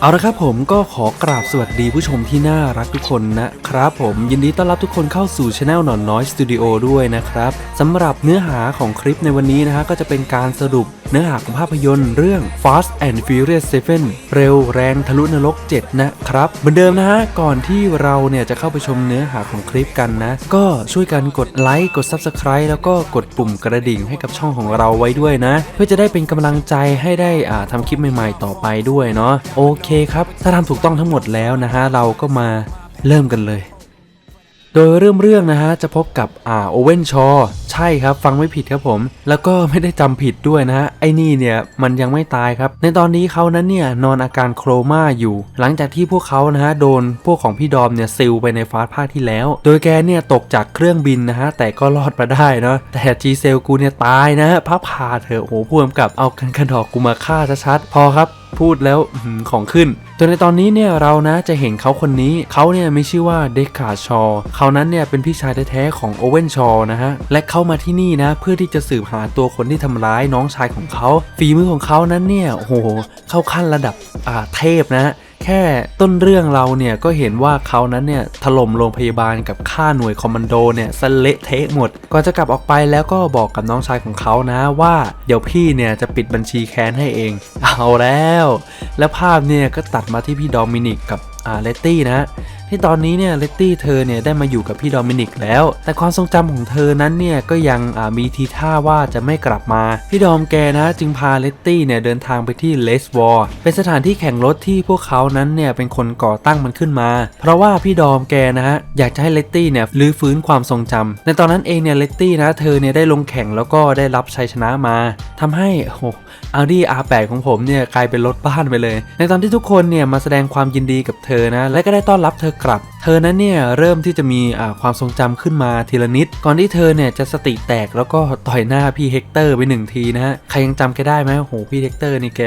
เอาละครับผมก็ขอกราบสวัสดีผู้ชมที่น่ารักทุกคนนะครับผมยินดีต้อนรับทุกคนเข้าสู่ช anel หนอนน้อยสตูดิโอด้วยนะครับสำหรับเนื้อหาของคลิปในวันนี้นะฮะก็จะเป็นการสรุปเนื้อหาของภาพยนตร์เรื่อง Fast and Furious 7 เร็วแรงทะลุนรก 7 นะครับเหมือนเดิมนะฮะก่อนที่เราเนี่ยจะเข้าไปชมเนื้อหาของคลิปกันนะ ก็ช่วยกันกดไลค์กด Subscribe แล้วก็กดปุ่มกระดิ่งให้กับช่องของเราไว้ด้วยนะ เพื่อจะได้เป็นกำลังใจให้ได้อ่าทำคลิปใหม่ ๆ ต่อไปด้วยเนาะโอเคครับ ถ้าทำถูกต้องทั้งหมดแล้วนะฮะ เราก็มาเริ่มกันเลย โดยเริ่มเรื่องนะฮะ จะพบกับอ่าโอเว่นชอใช่ครับ ฟังไม่ผิดครับผม แล้วก็ไม่ได้จำผิดด้วยนะฮะ ไอ้นี่เนี่ย มันยังไม่ตายครับ ในตอนนี้เขานั้นเนี่ย นอนอาการโครม่าอยู่ หลังจากที่พวกเขานะฮะ โดนพวกของพี่ดอมเนี่ยซิลไปในฟาสภาคที่แล้ว โดยแกเนี่ยตกจากเครื่องบินนะฮะ แต่ก็รอดมาได้เนาะ แต่จีเซลกูเนี่ยตายนะฮะพับพาเถอะโอ้โหพ่วงกับเอากันกระดอกกูมาฆ่าชัดๆพอครับพูดแล้วของขึ้นจนในตอนนี้เนี่ยเรานะจะเห็นเขาคนนี้เขาเนี่ยมีชื่อว่าเดคาชอเขานั้นเนี่ยเป็นพี่ชายแท้ๆของโอเว่นชอนะฮะและเข้ามาที่นี่นะเพื่อที่จะสืบหาตัวคนที่ทำร้ายน้องชายของเขาฝีมือของเขานั้นเนี่ยโอ้โหเข้าขั้นระดับอ่าเทพนะฮะ แค่ต้นเรื่องเราเนี่ยก็เห็นว่าเขานั้นเนี่ยถล่มโรงพยาบาลกับฆ่าหน่วยคอมมานโดเนี่ยสเละเทะหมดก่อนจะกลับออกไปแล้วก็บอกกับน้องชายของเขานะว่าเดี๋ยวพี่เนี่ยจะปิดบัญชีแค้นให้เอง เอาแล้ว แล้วภาพเนี่ยก็ตัดมาที่พี่ดอมินิกกับอาเลตตี้นะฮะ ที่ตอนนี้เนี่ยเลตตี้เธอเนี่ยได้มาอยู่กับพี่ดอมินิกแล้ว แต่ความทรงจำของเธอนั้นเนี่ยก็ยังมีทีท่าว่าจะไม่กลับมา พี่ดอมแกนะจึงพาเลตตี้เนี่ยเดินทางไปที่เลสวอร์เป็นสถานที่แข่งรถที่พวกเขานั้นเนี่ยเป็นคนก่อตั้งมันขึ้นมา เพราะว่าพี่ดอมแกนะฮะอยากจะให้เลตตี้เนี่ยรื้อฟื้นความทรงจำในตอนนั้นเองเนี่ยเลตตี้นะเธอเนี่ยได้ลงแข่งแล้วก็ได้รับชัยชนะมาทำให้โอ้โห Audi R8 ของผมเนี่ยกลายเป็นรถบ้านไปเลย ในตอนที่ทุกคนเนี่ยมาแสดงความยินดีกับเธอนะและก็ได้ต้อนรับเธอกลับ เธอนั้นเนี่ยเริ่มที่จะมีความทรงจำขึ้นมาทีละนิด ก่อนที่เธอเนี่ยจะสติแตกแล้วก็ต่อยหน้าพี่เฮกเตอร์ไปหนึ่งทีนะฮะ ใครยังจำแกได้ไหมโอ้โหพี่เฮกเตอร์นี่แก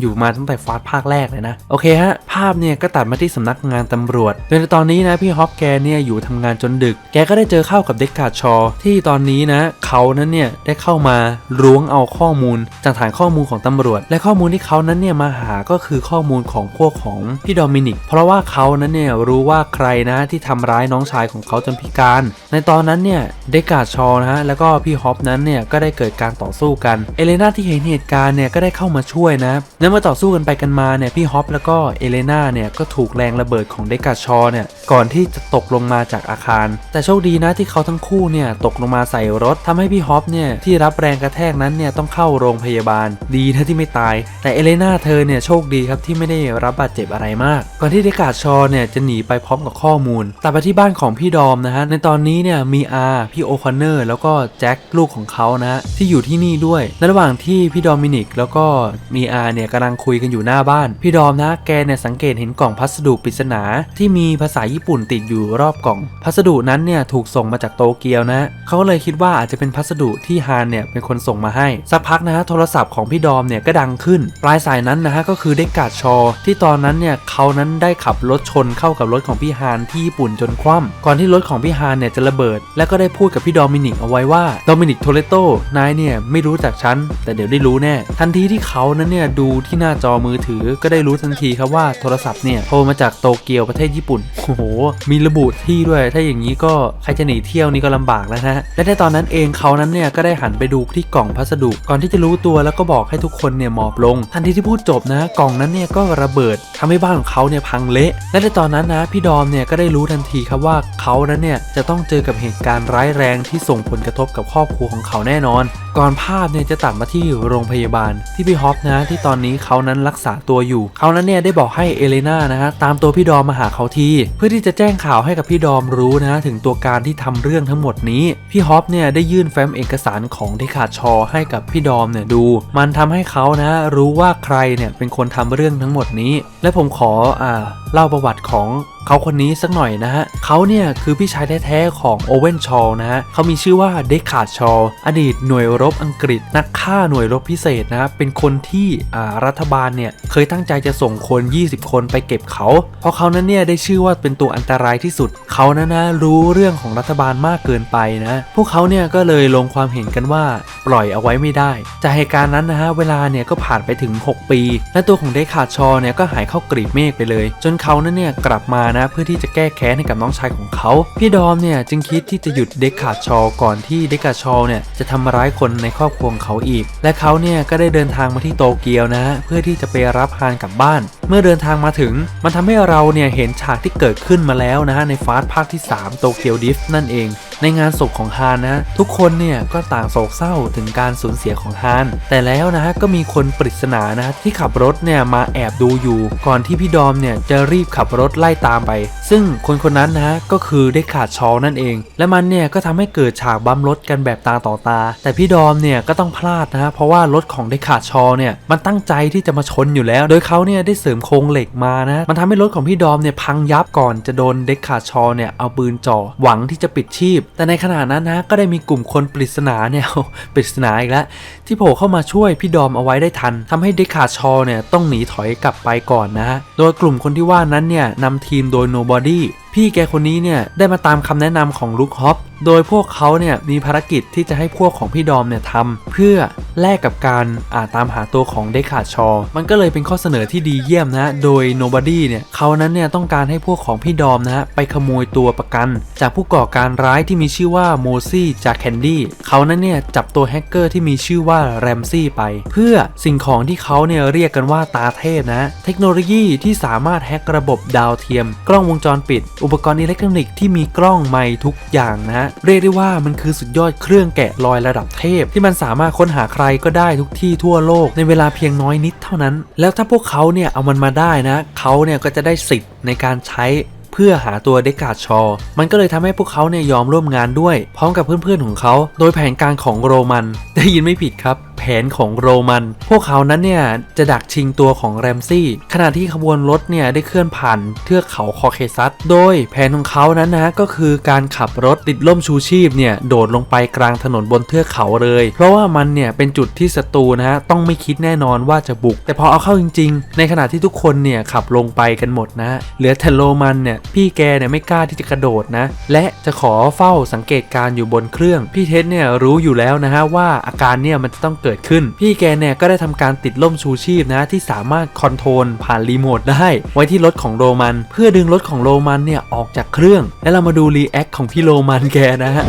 อยู่มาตั้งแต่ฟาสภาคแรกเลยนะ โอเคฮะ ภาพเนี่ยก็ตัดมาที่สำนักงานตำรวจ โดยในตอนนี้นะพี่ฮอปแกเนี่ยอยู่ทำงานจนดึก แกก็ได้เจอเข้ากับเด็กกาดชอ ที่ตอนนี้นะเขานั้นเนี่ยได้เข้ามาล้วงเอาข้อมูลจากฐานข้อมูลของตำรวจ และข้อมูลที่เขานั้นเนี่ยมาหาก็คือข้อมูลของพวกของพี่โดมินิก เพราะว่าเขานั้นเนี่ยรู้ว่าใครนะที่ทำร้ายน้องชายของเขาจนพิการ ในตอนนั้นเนี่ยเด็กกาดชอนะฮะแล้วก็พี่ฮอปนั้นเนี่ยก็ได้เกิดการต่อสู้กัน เอเลนาที่เห็นเหตุการณ์เนี่ยก็ได้เข้ามาช่วยนะแล้วเมื่อต่อสู้กันไปกันมาเนี่ยพี่ฮอปแล้วก็เอเลนาเนี่ยก็ถูกแรงระเบิดของเด็กกาชอเนี่ยก่อนที่จะตกลงมาจากอาคาร แต่โชคดีนะที่เขาทั้งคู่เนี่ยตกลงมาใส่รถทำให้พี่ฮอปเนี่ยที่รับแรงกระแทกนั้นเนี่ยต้องเข้าโรงพยาบาล ดีนะที่ไม่ตาย แต่เอเลนาเธอเนี่ยโชคดีครับที่ไม่ได้รับบาดเจ็บอะไรมาก ก่อนที่เด็กกาชอเนี่ยจะหนีไปพร้อมกับข้อมูลแต่ไปที่บ้านของพี่ดอมนะฮะในตอนนี้เนี่ยมีอาพี่โอคอนเนอร์แล้วก็แจ็คลูกของเขานะฮะที่อยู่ที่นี่ด้วยในระหว่างที่พี่ดอมินิกแล้วก็มีอาเนี่ยกำลังคุยกันอยู่หน้าบ้าน พี่ดอมนะแกเนี่ยสังเกตเห็นกล่องพัสดุปริศนา ที่มีภาษาญี่ปุ่นติดอยู่รอบกล่อง พัสดุนั้นเนี่ยถูกส่งมาจากโตเกียวนะเขาก็เลยคิดว่าอาจจะเป็นพัสดุที่ฮานเนี่ยเป็นคนส่งมาให้ สักพักนะฮะโทรศัพท์ของพี่ดอมเนี่ยก็ดังขึ้น ปลายสายนั้นนะฮะก็คือเด็กกาดชอ ที่ตอนนั้นเนี่ยเขานั้นได้ขับรถชนเข้ากับรถของพี่ฮานที่ญี่ปุ่นจนคว่ำก่อนที่รถของพี่ฮานเนี่ยจะระเบิด และก็ได้พูดกับพี่ดอมินิกเอาไว้ว่าโดมินิกโทเลโตนายเนี่ยไม่รู้จักฉันแต่เดี๋ยวได้รู้แน่ ทันทีที่เขานั้นเนี่ยดูที่หน้าจอมือถือ ก็ได้รู้ทันทีครับว่าโทรศัพท์เนี่ยโทรมาจากโตเกียวประเทศญี่ปุ่นโอ้โหมีระบุที่ด้วย ถ้าอย่างนี้ก็ใครจะหนีเที่ยวนี่ก็ลำบากแล้วนะและในตอนนั้นเองเขานั้นเนี่ยก็ได้หันไปดูที่กล่องพัสดุ ก่อนที่จะรู้ตัวแล้วก็บอกให้ทุกคนเนี่ยหมอบลง ทันทีที่พูดจบนะ กล่องนั้นเนี่ยก็ระเบิดทำให้บ้านของเขาเนี่ยพังเละ และในตอนนั้นนะพี่ดอมเนี่ยก็ได้รู้ทันทีครับว่าเขานั้นเนี่ยจะต้องเจอกับเหตุการณ์ร้ายแรงที่ส่งผลกระทบกับครอบครัวของเขาแน่นอน ก่อนภาพเนี่ยจะตัดมาที่โรงพยาบาลที่พี่ฮอปนะที่ตอนนี้เขานั้นรักษาตัวอยู่ เขานั้นเนี่ยได้บอกให้เอเลนานะฮะตามตัวพี่ดอมมาหาเขาทีเพื่อที่จะแจ้งข่าวให้กับพี่ดอมรู้นะ ถึงตัวการที่ทำเรื่องทั้งหมดนี้ พี่ฮอปเนี่ยได้ยื่นแฟ้มเอกสารของเดคาดชอให้กับพี่ดอมเนี่ยดู มันทำให้เขานะรู้ว่าใครเนี่ยเป็นคนทำเรื่องทั้งหมดนี้ และผมขออ่าเล่าประวัติของ เขาคนนี้สักหน่อยนะฮะเขาเนี่ยคือพี่ชายแท้ๆของโอเวนชอลนะฮะเขามีชื่อว่าเดคาร์ดชอลอดีตหน่วยรบอังกฤษนักฆ่าหน่วยรบพิเศษนะเป็นคนที่อ่ารัฐบาลเนี่ยเคยตั้งใจจะส่งคน 20 คนไปเก็บเขา เพราะเขานั้นเนี่ยได้ชื่อว่าเป็นตัวอันตรายที่สุด เขานะนะรู้เรื่องของรัฐบาลมากเกินไปนะพวกเขาเนี่ยก็เลยลงความเห็นกันว่าปล่อยเอาไว้ไม่ได้ จากเหตุการณ์นั้นนะฮะเวลาเนี่ยก็ผ่านไปถึง 6 ปี และตัวของเดคาร์ดชอลเนี่ยก็หายเข้ากรีบเมฆไปเลย จนเขานั้นเนี่ยกลับมานะเพื่อที่จะแก้แค้นให้กับน้องชายของเขาพี่ดอมเนี่ยจึงคิดที่จะหยุดเดคาดชอก่อนที่เดคาดชอเนี่ยจะทำร้ายคนในครอบครัวของเขาอีก และเขาเนี่ยก็ได้เดินทางมาที่โตเกียวนะเพื่อที่จะไปรับฮานกลับบ้าน เมื่อเดินทางมาถึง มันทำให้เราเนี่ยเห็นฉากที่เกิดขึ้นมาแล้วนะฮะในฟาสต์ภาคที่ 3 โตเกียวดิฟนั่นเอง ในงานศพของฮานนะ ทุกคนเนี่ยก็ต่างโศกเศร้าถึงการสูญเสียของฮานแต่แล้วนะฮะก็มีคนปริศนานะ ที่ขับรถเนี่ยมาแอบดูอยู่ ก่อนที่พี่ดอมเนี่ยจะรีบขับรถไล่ตามไป ซึ่งคนคนนั้นนะฮะก็คือได้ขาดชอนั่นเอง และมันเนี่ยก็ทำให้เกิดฉากบัมรถกันแบบตาต่อตา แต่พี่ดอมเนี่ยก็ต้องพลาดนะฮะเพราะว่ารถของได้ขาดชอเนี่ยมันตั้งใจที่จะมาชนอยู่แล้ว โดยเขาเนี่ยได้เสริมโครงเหล็กมานะ มันทำให้รถของพี่ดอมเนี่ยพังยับก่อนจะโดนเด็กขาดชอเนี่ยเอาปืนจ่อหวังที่จะปิดชีพแต่ในขณะนั้นนะก็ได้มีกลุ่มคนปริศนาเนี่ยปริศนาอีกแล้วที่โผล่เข้ามาช่วยพี่ดอมเอาไว้ได้ทันทำให้เดคาชอเนี่ยต้องหนีถอยกลับไปก่อนนะฮะโดยกลุ่มคนที่ว่านั้นเนี่ยนำทีมโดยโนบอดี้ พี่แกคนนี้เนี่ยได้มาตามคำแนะนำของลุคฮอปโดยพวกเขาเนี่ยมีภารกิจที่จะให้พวกของพี่ดอมเนี่ยทำเพื่อแลกกับการอาตามหาตัวของเดคาดชอ มันก็เลยเป็นข้อเสนอที่ดีเยี่ยมนะ โดย Nobody เนี่ยเขานั้นเนี่ยต้องการให้พวกของพี่ดอมนะฮะไปขโมยตัวประกัน จากผู้ก่อการร้ายที่มีชื่อว่าโมซี่จากแคนดี้เขานั้นเนี่ยจับตัวแฮกเกอร์ที่มีชื่อว่าแรมซี่ไป เพื่อสิ่งของที่เขาเนี่ยเรียกกันว่าตาเทพนะ เทคโนโลยีที่สามารถแฮกระบบดาวเทียม กล้องวงจรปิด อุปกรณ์อิเล็กทรอนิกส์ที่มีกล้องไมค์ทุกอย่างนะ เรียกได้ว่ามันคือสุดยอดเครื่องแกะรอยระดับเทพ ที่มันสามารถค้นหาใครก็ได้ทุกที่ทั่วโลกในเวลาเพียงน้อยนิดเท่านั้น แล้วถ้าพวกเขาเนี่ยเอามันมาได้นะเขาเนี่ยก็จะได้สิทธิ์ในการใช้เพื่อหาตัวเดกาดชอ มันก็เลยทำให้พวกเขาเนี่ยยอมร่วมงานด้วย พร้อมกับเพื่อนๆของเขา โดยแผนการของโรมัน ได้ยินไม่ผิดครับ แผนของโรมัน พวกเขานั้นเนี่ยจะดักชิงตัวของแรมซี่ขณะที่ขบวนรถเนี่ยได้เคลื่อนผ่านเทือกเขาคอเคซัส โดยแผนของเขานั้นนะก็คือการขับรถติดล่มชูชีพเนี่ยโดดลงไปกลางถนนบนเทือกเขาเลย เพราะว่ามันเนี่ยเป็นจุดที่ศัตรูนะฮะต้องไม่คิดแน่นอนว่าจะบุก แต่พอเอาเข้าจริง ๆ ในขณะที่ทุกคนเนี่ยขับลงไปกันหมดนะ เหลือแต่โรมันเนี่ยพี่แกเนี่ยไม่กล้าที่จะกระโดดนะ และจะขอเฝ้าสังเกตการณ์อยู่บนเครื่อง พี่เท็ดเนี่ยรู้อยู่แล้วนะฮะว่าอาการเนี่ยมันจะต้องเกิดขึ้น พี่แกเนี่ยก็ได้ทำการติดล่มชูชีพนะที่สามารถคอนโทรลผ่านรีโมทได้ไว้ที่รถของโรมัน เพื่อดึงรถของโรมันเนี่ยออกจากเครื่อง แล้วเรามาดูรีแอคของพี่โรมันแกนะฮะ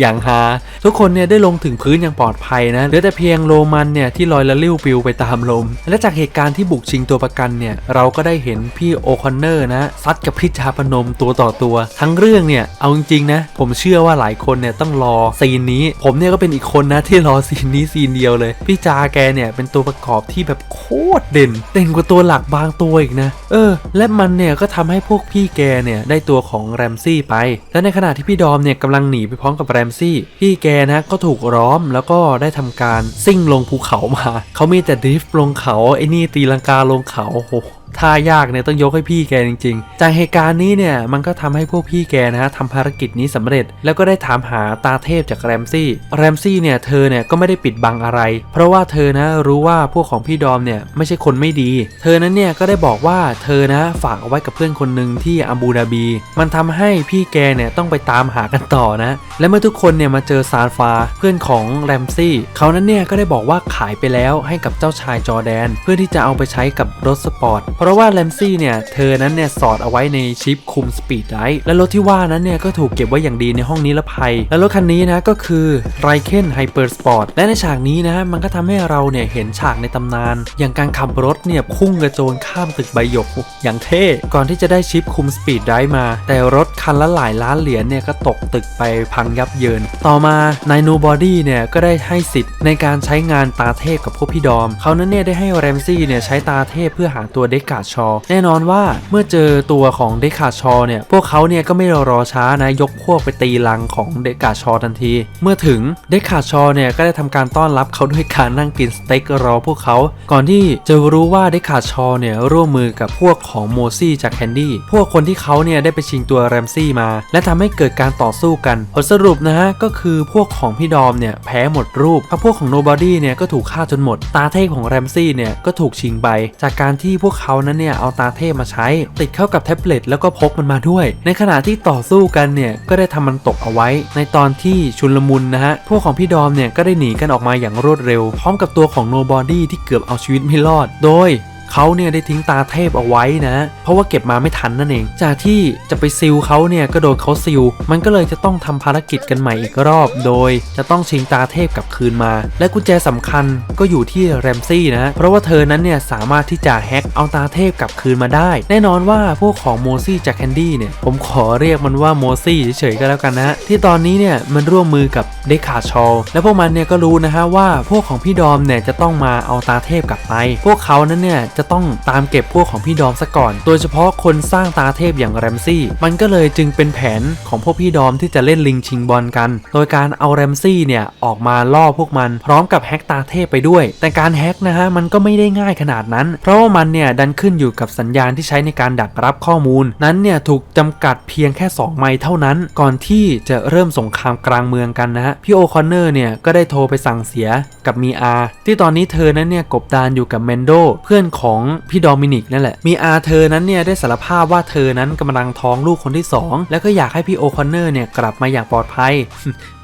อย่างฮาทุกคนเนี่ยได้ลงถึงพื้นอย่างปลอดภัยนะเหลือแต่เพียงโรมันเนี่ยที่ลอยละลิ้วปลิวไปตามลม และจากเหตุการณ์ที่บุกชิงตัวประกันเนี่ยเราก็ได้เห็นพี่โอคอนเนอร์นะซัดกับพี่ชาปนมตัวต่อตัว ทั้งเรื่องเนี่ยเอาจริงๆนะผมเชื่อว่าหลายคนเนี่ยต้องรอซีนนี้ ผมเนี่ยก็เป็นอีกคนนะที่รอซีนนี้ซีนเดียวเลยพี่จาแกเนี่ยเป็นตัวประกอบที่แบบโคตรเด่นเด่นกว่าตัวหลักบางตัวอีกนะเออ และมันเนี่ยก็ทำให้พวกพี่แกเนี่ยได้ตัวของแรมซี่ไป และในขณะที่พี่ดอมเนี่ยกำลังหนีไปพร้อมกับแรมซี่พี่แกนะก็ถูกล้อมแล้วก็ได้ทำการซิ่งลงภูเขามา เขามีแต่ดริฟต์ลงเขาไอ้นี่ตีลังกาลงเขาโอ้โห ท่ายากเนี่ยต้องยกให้พี่แกจริงๆ จากเหตุการณ์นี้เนี่ยมันก็ทำให้พวกพี่แกนะฮะทำภารกิจนี้สำเร็จ แล้วก็ได้ถามหาตาเทพจากแรมซี่ แรมซี่เนี่ยเธอเนี่ยก็ไม่ได้ปิดบังอะไร เพราะว่าเธอนะรู้ว่าพวกของพี่ดอมเนี่ยไม่ใช่คนไม่ดี เธอนั้นเนี่ยก็ได้บอกว่าเธอนะฝากเอาไว้กับเพื่อนคนหนึ่งที่อาบูดาบี มันทำให้พี่แกเนี่ยต้องไปตามหากันต่อนะ และเมื่อทุกคนเนี่ยมาเจอซานฟาเพื่อนของแรมซี่เขานั้นเนี่ยก็ได้บอกว่าขายไปแล้วให้กับเจ้าชายจอแดน เพื่อที่จะเอาไปใช้กับรถสปอร์ตเพราะว่าแรมซี่เนี่ยเธอนั้นเนี่ยสอดเอาไว้ในชิปคุมสปีดไดและรถที่ว่านั้นเนี่ยก็ถูกเก็บไว้อย่างดีในห้องนิรภัย และรถคันนี้นะก็คือไรเคนไฮเปอร์สปอร์ตและในฉากนี้นะมันก็ทำให้เราเนี่ยเห็นฉากในตำนาน อย่างการขับรถเนี่ยพุ่งกระโจนข้ามตึกใบหยกอย่างเท่ ก่อนที่จะได้ชิปคุมสปีดไดมา แต่รถคันละหลายล้านเหรียญเนี่ยก็ตกตึกไปพังยับเยิน ต่อมานายโนบอดี้เนี่ยก็ได้ให้สิทธิ์ในการใช้งานตาเทพกับพวกพี่ดอม เขานั้นเนี่ยได้ให้แรมซี่เนี่ยใช้ตาเทพเพื่อหาตัวเด็กคาชอ แน่นอนว่าเมื่อเจอตัวของเดคาร์ดชอเนี่ย พวกเขาเนี่ยก็ไม่รอช้านะ ยกพวกไปตีลังของเดคาร์ดชอทันที เมื่อถึงเดคาร์ดชอเนี่ยก็ได้ทำการต้อนรับเขาด้วยการนั่งกินสเต็กรอพวกเขา ก่อนที่จะรู้ว่าเดคาร์ดชอเนี่ยร่วมมือกับพวกของโมซี่จากแคนดี้ พวกคนที่เขาเนี่ยได้ไปชิงตัวแรมซี่มา และทำให้เกิดการต่อสู้กัน ผลสรุปนะฮะก็คือพวกของพี่ดอมเนี่ยแพ้หมดรูปพราะพวกของโนบอดี้เนี่ยก็ถูกฆ่าจนหมด ตาเทพของแรมซี่เนี่ยก็ถูกชิงไป จากการที่พวกเขานั้นเนี่ยเอาตาเทพมาใช้ ติดเข้ากับแท็บเล็ตแล้วก็พกมันมาด้วย ในขณะที่ต่อสู้กันเนี่ยก็ได้ทำมันตกเอาไว้ ในตอนที่ชุลมุนนะฮะพวกของพี่ดอมเนี่ยก็ได้หนีกันออกมาอย่างรวดเร็ว พร้อมกับตัวของโนบอดี้ที่เกือบเอาชีวิตไม่รอด โดย เขาเนี่ยได้ทิ้งตาเทพเอาไว้นะ เพราะว่าเก็บมาไม่ทันนั่นเอง จากที่จะไปซิลเขาเนี่ยก็โดนเขาซิล มันก็เลยจะต้องทำภารกิจกันใหม่อีกรอบ โดยจะต้องชิงตาเทพกลับคืนมา และกุญแจสำคัญก็อยู่ที่แรมซี่นะ เพราะว่าเธอนั้นเนี่ยสามารถที่จะแฮ็กเอาตาเทพกลับคืนมาได้ แน่นอนว่าพวกของโมซี่จากแคนดี้เนี่ยผมขอเรียกมันว่าโมซี่เฉยๆก็แล้วกันนะฮะที่ตอนนี้เนี่ยมันร่วมมือกับเดคาชอลและพวกมันเนี่ยก็รู้นะฮะว่าพวกของพี่ดอมเนี่ยจะต้องมาเอาตาเทพกลับไป พวกเขานั้นเนี่ยจะต้องตามเก็บพวกของพี่ดอมซะก่อน โดยเฉพาะคนสร้างตาเทพอย่างแรมซี่ มันก็เลยจึงเป็นแผนของพวกพี่ดอมที่จะเล่นลิงชิงบอลกัน โดยการเอาแรมซี่เนี่ยออกมาล่อพวกมันพร้อมกับแฮกตาเทพไปด้วย แต่การแฮกนะฮะมันก็ไม่ได้ง่ายขนาดนั้น เพราะว่ามันเนี่ยดันขึ้นอยู่กับสัญญาณที่ใช้ในการดักรับข้อมูล นั้นเนี่ยถูกจำกัดเพียงแค่ 2 ไมล์เท่านั้น ก่อนที่จะเริ่มสงครามกลางเมืองกันนะฮะพี่โอคอนเนอร์เนี่ยก็ได้โทรไปสั่งเสียกับมีอาที่ตอนนี้เธอนั้นเนี่ยกบดานอยู่กับเมนโดเพื่อนของพี่ดอมินิกนั่นแหละ มีอาเธอนั้นเนี่ยได้สารภาพว่าเธอนั้นกำลังท้องลูกคนที่ 2 แล้วก็อยากให้พี่โอคอนเนอร์เนี่ยกลับมาอย่างปลอดภัย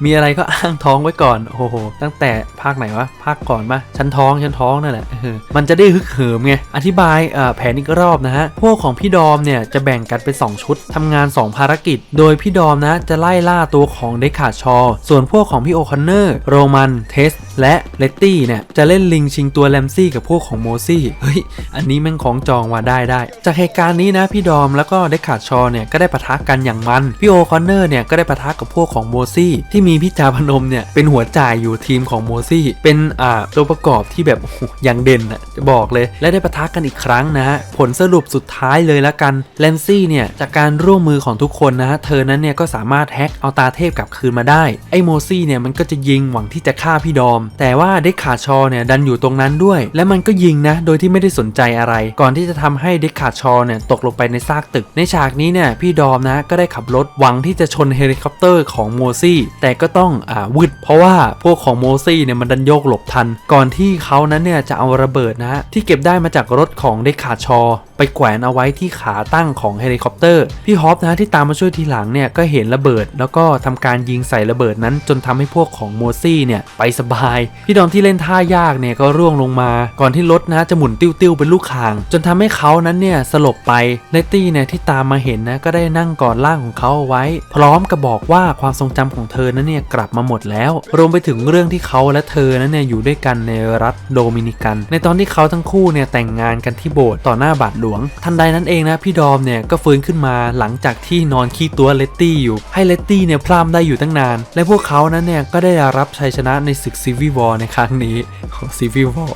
มีอะไรก็อ้างท้องไว้ก่อนโอ้โหตั้งแต่ภาคไหนวะภาคก่อนปะฉันท้องฉันท้องนั่นแหละมันจะได้ฮึกเหิมไงอธิบายแผนอีกรอบนะฮะพวกของพี่ดอมเนี่ยจะแบ่งกันเป็น2ชุดทำงาน 2 ภารกิจ โดยพี่ดอมนะจะไล่ล่าตัวของเดคาชอ ส่วนพวกของพี่โอคอนเนอร์โรมันเทส และเลตตี้เนี่ยจะเล่นลิงชิงตัวแรมซี่กับพวกของโมซี่เฮ้ยอันนี้แม่งของจองว่าได้ได้ จากเหตุการณ์นี้นะพี่ดอมแล้วก็เดคาดชอเนี่ยก็ได้ปะทะกันอย่างมัน พี่โอคอนเนอร์เนี่ยก็ได้ปะทะกับพวกของโมซี่ที่มีพี่จาพนมเนี่ยเป็นหัวจ่ายอยู่ทีมของโมซี่เป็นอ่าตัวประกอบที่แบบอย่างเด่นอะจะบอกเลยและได้ปะทะกันอีกครั้งนะฮะผลสรุปสุดท้ายเลยละกันแลนซี่เนี่ยจากการร่วมมือของทุกคนนะฮะเธอนั้นเนี่ยก็สามารถแฮ็กเอาตาเทพกลับคืนมาได้ไอ้โมซี่เนี่ยมันก็จะยิงหวังที่จะฆ่าพี่ดอมแต่ว่าเด็กขาชอเนี่ยดันอยู่ตรงนั้นด้วย และมันก็ยิงนะ โดยที่ไม่ได้สนใจอะไร ก่อนที่จะทำให้เด็กขาชอเนี่ยตกลงไปในซากตึก ในฉากนี้เนี่ยพี่ดอมนะก็ได้ขับรถหวังที่จะชนเฮลิคอปเตอร์ของโมซี่แต่ก็ต้องอ่าวืดเพราะว่าพวกของโมซี่เนี่ยมันดันโยกหลบทัน ก่อนที่เขานั้นเนี่ยจะเอาระเบิดนะฮะที่เก็บได้มาจากรถของเด็กขาชอ ไปแขวนเอาไว้ที่ขาตั้งของเฮลิคอปเตอร์พี่ฮอปนะที่ตามมาช่วยทีหลังเนี่ยก็เห็นระเบิด แล้วก็ทำการยิงใส่ระเบิดนั้น จนทำให้พวกของโมซี่เนี่ยไปสบายพี่ดอมที่เล่นท่ายากเนี่ยก็ร่วงลงมา ก่อนที่รถนะจะหมุนติ้วๆเป็นลูกคาง จนทำให้เขานั้นเนี่ยสลบไปเลตตี้เนี่ยที่ตามมาเห็นนะก็ได้นั่งกอดร่างของเขาเอาไว้ พร้อมกับบอกว่าความทรงจำของเธอนั้นเนี่ยกลับมาหมดแล้ว รวมไปถึงเรื่องที่เขาและเธอนั้นเนี่ยอยู่ด้วยกันในรัฐโดมินิกัน ในตอนที่เขาทั้งคู่เนี่ยแต่งงานกันที่โบสถ์ต่อหน้าบาทหลวง ทันใดนั้นเองนะพี่ดอมเนี่ยก็ฟื้นขึ้นมาหลังจากที่นอนขี้ตัวเลตตี้อยู่ ให้เลตตี้เนี่ยพรามได้อยู่ตั้งนาน และพวกเขานั้นเนี่ยก็ได้รับชัยชนะในศึกซีววอในครั้งนี้ซีวิวอ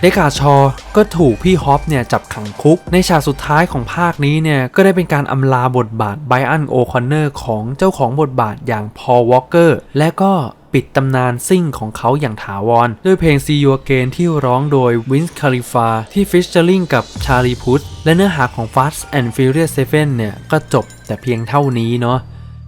เดกาชอก็ถูกพี่ฮอปเนี่ยจับขังคุก ในฉากสุดท้ายของภาคนี้เนี่ยก็ได้เป็นการอำลาบทบาทไบอันโอคอนเนอร์ของเจ้าของบทบาทอย่างพอลวอลเกอร์และก็ปิดตำนานซิ่งของเขาอย่างถาวร ด้วยเพลง See You Again ที่ร้องโดย Vince Khalifa ที่ฟิชเชอร์ลิงกับชาลีพุทและเนื้อหาของ Fast and Furious 7เนี่ยก็จบแต่เพียงเท่านี้เนาะ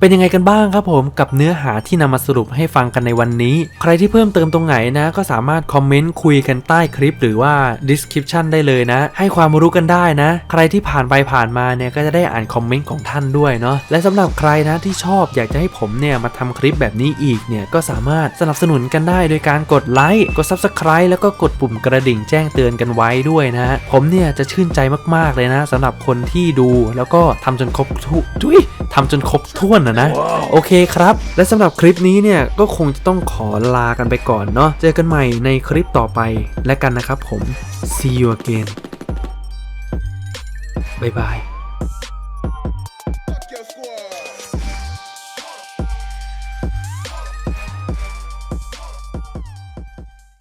เป็นยังไงกันบ้างครับผมกับเนื้อหาที่นำมาสรุปให้ฟังกันในวันนี้ ใครที่เพิ่มเติมตรงไหนนะ ก็สามารถคอมเมนต์คุยกันใต้คลิป หรือว่า description ได้เลยนะ ให้ความรู้กันได้นะ ใครที่ผ่านไปผ่านมาเนี่ยก็จะได้อ่านคอมเมนต์ของท่านด้วยเนาะและสำหรับใครนะที่ชอบอยากจะให้ผมเนี่ยมาทำคลิปแบบนี้อีกเนี่ยก็สามารถสนับสนุนกันได้โดยการกดไลค์กด subscribe แล้วก็กดปุ่มกระดิ่งแจ้งเตือนกันไว้ด้วยนะ ผมเนี่ยจะชื่นใจมากๆเลยนะสำหรับคนที่ดูแล้วก็ทำจนครบทุจุ้ย ทำจนครบถ้วนนะนะ โอเคครับ และสำหรับคลิปนี้เนี่ยก็คงจะต้องขอลากันไปก่อนเนาะเจอกันใหม่ในคลิปต่อไปและกันนะครับผม see you again บ๊ายบาย